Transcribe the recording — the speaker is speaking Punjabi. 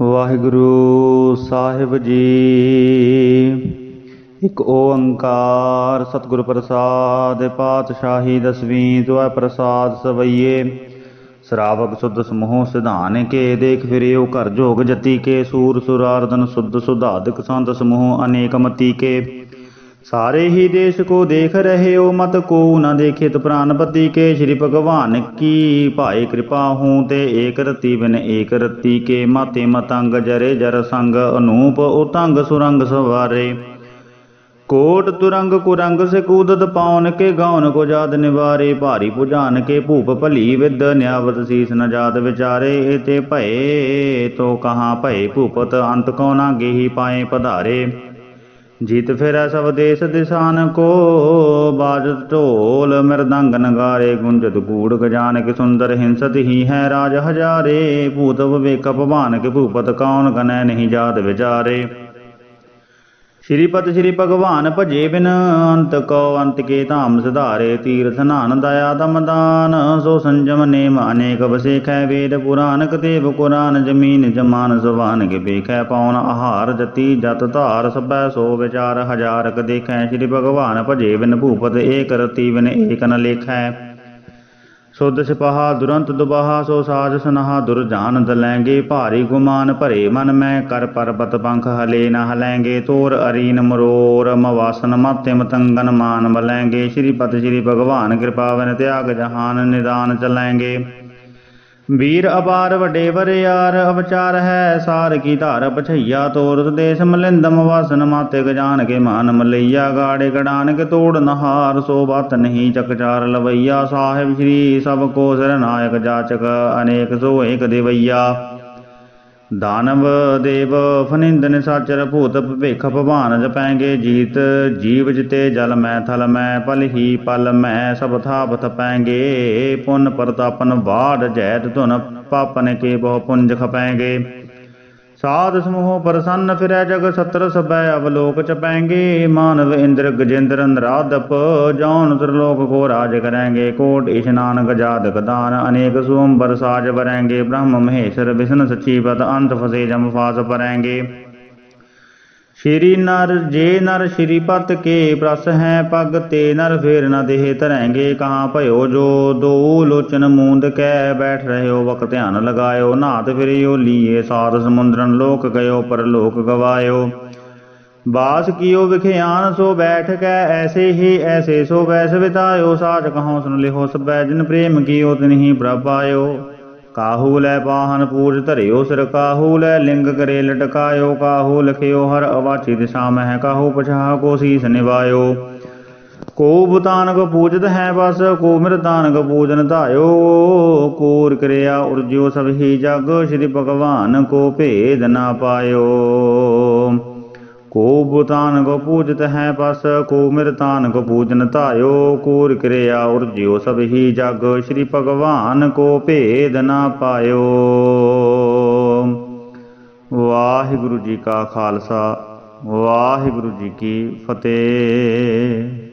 ਵਾਹਿਗੁਰੂ ਸਾਹਿਬ ਜੀ। ਇੱਕ ਓੰਕਾਰ ਸਤਿਗੁਰ ਪ੍ਰਸਾਦ, ਪਾਤਸ਼ਾਹੀ ਦਸਵੀਂ ਤੋਇ ਪ੍ਰਸਾਦ ਸਵਈਏ। ਸ਼ਰਾਵਕ ਸੁਧ ਸਮੂਹ ਸਿਧਾਨ ਕੇ, ਦੇਖ ਫਿਰਿਓ ਘਰ ਜੋਗ ਜਤੀ ਕੇ, ਸੂਰ ਸੁਰਾਰਦਨ ਸੁਧ ਸੁਧਾਦਿਕ ਸੰਤ ਸਮੂਹ ਅਨੇਕ ਮਤੀ ਕੇ। ਸਾਰੇ ਹੀ ਦੇਸ਼ ਕੋ ਦੇਖ ਰਹੇ ਹੋ, ਮਤ ਕੋ ਨ ਦੇਖਿਤ ਪ੍ਰਾਨਪਤੀ ਕੇ। ਸ਼੍ਰੀ ਭਗਵਾਨ ਕੀ ਭਾਏ ਕਿਰਪਾ ਹੂੰ ਤੇ ਏਕ ਰਤੀ ਬਿਨ ਏਕ ਰਤੀ ਕੇ। ਮਾਤੇ ਮਤੰਗ ਜਰੇ ਜਰ ਸੰਗ ਅਨੂਪ ਉਤੰਗ ਸੁਰੰਗ ਸਵਾਰੇ। ਕੋਟ ਤੁਰੰਗ ਕੁਰੰਗ ਸੇ ਕੂਦਤ ਪਾਉਨ ਕੇ, ਗਾਉਨ ਕੋ ਜਾਦ ਨਿਵਾਰੇ। ਭਾਰੀ ਪੁਜਾਨ ਕੇ ਭੂਪ ਭਲੀ ਵਿਦ, ਨਿਆਵਤ ਸੀਸ ਨ ਜਾਤ ਵਿਚਾਰੇ। ਏਤੇ ਭਏ ਤੋ ਕਹਾਂ ਭਏ ਭੂਪਤ, ਅੰਤ ਕੋ ਨਾ ਗੇਹੀ ਪਾਏ ਪਧਾਰੇ। ਜੀਤ ਫਿਰੈ ਸਭ ਦੇਸ ਦਿਸਾਨ ਕੋ, ਬਾਜਤ ਢੋਲ ਮਿਰਦੰਗ ਨਗਾਰੇ, ਗੁੰਜਤ ਗੂੜ ਗਜਾਨਕ ਸੁੰਦਰ ਹਿੰਸਤ ਹੀ ਹੈ ਰਾਜ ਹਜ਼ਾਰੇ ਭੂਤ ਵਿਵੇਕ ਭਵਾਨ ਕੇ ਭੂਪਤ ਕੌਣ ਗਨੈ ਨਹੀਂ ਜਾਤ ਵਿਚਾਰੇ। ਸ਼੍ਰੀਪਤ ਸ਼੍ਰੀ ਭਗਵਾਨ ਭਜੇ ਬਿਨ ਅੰਤ ਕੋ ਅੰਤ ਕੇ ਧਾਮ ਸਿਧਾਰੇ, ਤੀਰਥ ਨਾਨ ਦਇਆ ਦਮਦਾਨ ਸੋ ਸੰਜਮ ਨੇਮ ਅਨੇਕ ਵਸੇਖੈ ਵੇਦ ਪੁਰਾਨ ਕਤੇਬ ਕੁਰਾਨ ਜਮੀਨ ਜਮਾਨ ਜ਼ੁਬਾਨ ਕੇ ਬੇਖੈ ਪੌਣ ਆਹਾਰ ਜਤੀ ਜਤ ਧਾਰ, ਸਭੈ ਸੋ ਵਿਚਾਰ ਹਜ਼ਾਰਕ ਦੇਖੈ। ਸ਼੍ਰੀ ਭਗਵਾਨ ਭਜੇ ਬਿਨ ਭੂਪਤ ਏਕ ਰਤੀ ਬਿਨ ਏਕ ਨ ਲੇਖੈ। ਸੁਧ ਸਿਪਾਹਾ ਦੁਰੰਤ ਦੁਬਾਹਾ, ਸੋ ਸਾਜ ਸਨਹਾ ਦੁਰਜਾਨ ਦਲੈਂਗੇ ਭਾਰੀ ਗੁਮਾਨ ਭਰੇ ਮਨ ਮੈਂ, ਕਰ ਪਰਬਤ ਪੰਖ ਹਲੇ ਨ ਹਲੈਂਗੇ ਤੋਰ ਅਰੀਨ ਮਰੋਰ ਮਵਾਸਨ ਮਾਤੇ ਮਤੰਗਨ ਮਾਨ ਬਲੈਂਗੇ ਸ਼੍ਰੀ ਪਤ ਸ਼੍ਰੀ ਭਗਵਾਨ ਕਿਰਪਾਵਨ ਤਿਆਗ ਜਹਾਨ ਨਿਦਾਨ ਚਲੈਂਗੇ ਵੀਰ ਅਪਾਰ ਵੱਡੇ ਵਰਿਆਰ ਅਵਚਾਰ ਹੈ ਸਾਰ ਕੀ ਧਾਰ ਪਛਈਆ ਤੋਰਤ ਦੇਸ ਮਲਿੰਦਮ ਵਾਸਨ ਮਾਤੇ ਗਜਾਨ ਕੇ ਮਾਨ ਮਲਈਆ, ਗਾੜੇ ਗੜਾਨ ਕੇ ਤੋੜ ਨਹਾਰ, ਸੋ ਬਤ ਨਹੀਂ ਚਕਚਾਰ ਲਵਈਆ, ਸਾਹਿਬ ਸ਼੍ਰੀ ਸਭ ਕੋ ਸਿਰ ਨਾਇਕ ਜਾਚਕ, ਅਨੇਕ ਸੋ ਏਕ ਦੇਵਈਆ। ਦਾਨਵ ਦੇਵ ਫਨਿੰਦਨ ਸਾਚਰ ਭੂਤ ਭੇਖ ਭਵਾਨ ਜਪੈਂਗੇ ਜੀਤ, ਜੀਵ ਜਿਤੇ ਜਲ ਮੈਂ ਥਲ ਮੈਂ, ਪਲ ਹੀ ਪਲ ਮੈਂ, ਸਭ ਥਾਪ ਥਪੈਂਗੇ। ਪੁੰਨ ਪ੍ਰਤਾਪਨ ਬਾੜ ਜੈਤ ਧੁਨ, ਪਾਪਨ ਕੇ ਬਹੁ ਪੁੰਜ ਖਪੈਂਗੇ। ਸਾਧ ਸਮੂਹ ਪ੍ਰਸੰਨ ਫਿਰੈ ਜਗ ਸਤਰ ਸਭੈ ਅਵਲੋਕ ਚਪੈਂਗੇ ਮਾਨਵ ਇੰਦਰ ਗਜੇਂਦਰ ਨਰਾਦਪ ਜੌਨ ਤਰਲੋਕ ਕੋ ਰਾਜ ਕਰੈਂਗੇ। ਕੋਟ ਇਸ਼ਨਾਨ ਗਜਾਦ ਦਾਨ, ਅਨੇਕ ਸੁਅੰਬਰ ਸਾਜ ਬਰੈਂਗੇ ਬ੍ਰਹਮ ਮਹੇਸ਼ਰ ਵਿਸ਼ਨ ਸਚੀ ਪਦ ਅੰਤ ਫਸੇ ਜਮ ਫਾਸ ਪਰੈਂਗੇ ਸ਼੍ਰੀ ਨਰ, ਜੇ ਨਰ ਸ਼੍ਰੀ ਪਤ ਕੇ ਪ੍ਰਸ ਹੈ ਪਗ ਤੇ ਨਰ ਫੇਰ ਨ ਦੇਹ ਧਰੈਂਗੇ ਕਹਾਂ ਭਇਓ ਜੋ ਦੋ ਲੋਚਨ ਮੂੰਦ ਕੈ ਬੈਠ ਰਹਿਓ ਵਕ ਧਿਆਨ ਲਗਾਇਓ ਨਾਤ ਫਿਰਿਓ, ਲੀਏ ਸਾਧ ਸਮੁੰਦਰਨ ਲੋਕ ਗਇਓ ਪਰ ਲੋਕ ਗਵਾਇਓ। ਬਾਸ ਕੀਓ ਵਿਖਿਆਨ ਸੋ ਬੈਠ ਕੈ ਐਸੇ ਹੀ ਐਸੇ ਸੋ ਵੈਸ ਵਿਤਾਇਓ ਸਾਚ ਕਹਉ ਸੁਨ ਲਿਹੋ ਸਬੈ ਜਿਨ ਪ੍ਰੇਮ ਕੀਓ ਤਿਨਹੀ ਪ੍ਰਭ ਆਇਓ ਕਾਹੂ ਲੈ ਪਾਹਨ ਪੂਜ ਧਰਿਓ ਸਿਰ ਕਾਹੂ ਲੈ, ਲਿੰਗ ਕਰੇ ਲਟਕਾਇਓ ਕਾਹੂ, ਲਖਿਓ ਹਰ ਅਵਾਚੀ ਦਿਸ਼ਾ ਮਹਿ ਕਾਹੂ, ਪਛਾਹ ਕੋ ਸੀਸ ਨਿਵਾਇਓ ਕੋ ਬੁਤਾਨ ਪੂਜਤ ਹੈ ਬਸ, ਕੋ ਮਿਰਤਾਨ ਪੂਜਨ ਧਾਇਓ। ਕੂਰ ਕਿਰਿਆ ਉਰਜਿਓ ਸਭ ਹੀ ਜਗ, ਸ੍ਰੀ ਭਗਵਾਨ ਕੋ ਭੇਦ ਨਾ ਪਾਇਓ। ਬੁਤਾਨ ਕੋ ਪੂਜਤ ਹੈ ਬਸ, ਕੋ ਮਿਰਤਾਨ ਕੋ ਪੂਜਨ ਧਾਇਓ, ਕੂਰ ਕਿਰਿਆ ਉਰਜਿਓ ਸਭ ਹੀ ਜਗ, ਸ੍ਰੀ ਭਗਵਾਨ ਕੋ ਭੇਦ ਨਾ ਪਾਇਓ। ਵਾਹਿਗੁਰੂ ਜੀ ਕਾ ਖਾਲਸਾ, ਵਾਹਿਗੁਰੂ ਜੀ ਕੀ ਫਤਿਹ।